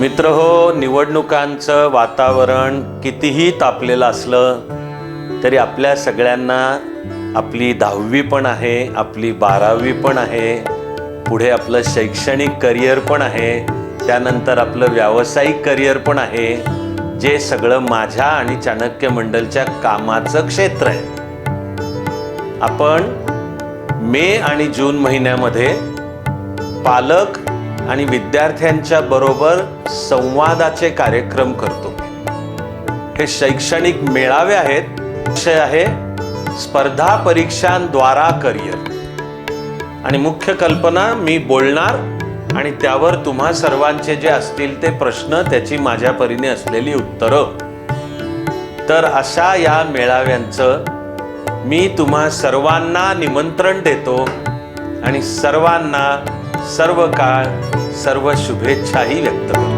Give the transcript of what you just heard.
मित्र हो निवडणुकांचं वातावरण कितीही तापलेलं असलं तरी आपल्या सगळ्यांना आपली दहावी पण आहे आपली बारावी पण आहे पुढे आपलं शैक्षणिक करिअर पण आहे त्यानंतर आपलं व्यावसायिक करिअर पण आहे जे सगळं माझ्या आणि चाणक्य मंडलच्या कामाचं क्षेत्र आहे. आपण मे आणि जून महिन्यामध्ये पालक आणि विद्यार्थ्यांच्या बरोबर संवादाचे कार्यक्रम करतो. हे शैक्षणिक मेळावे आहेत. विषय आहे स्पर्धा परीक्षांद्वारा करिअर. आणि मुख्य कल्पना मी बोलणार आणि त्यावर तुम्हा सर्वांचे जे असतील ते प्रश्न त्याची माझ्या परीने असलेली उत्तरं. तर अशा या मेळाव्यांचं मी तुम्हा सर्वांना निमंत्रण देतो आणि सर्वांना सर्व काळ सर्व शुभेच्छाही व्यक्त करतो.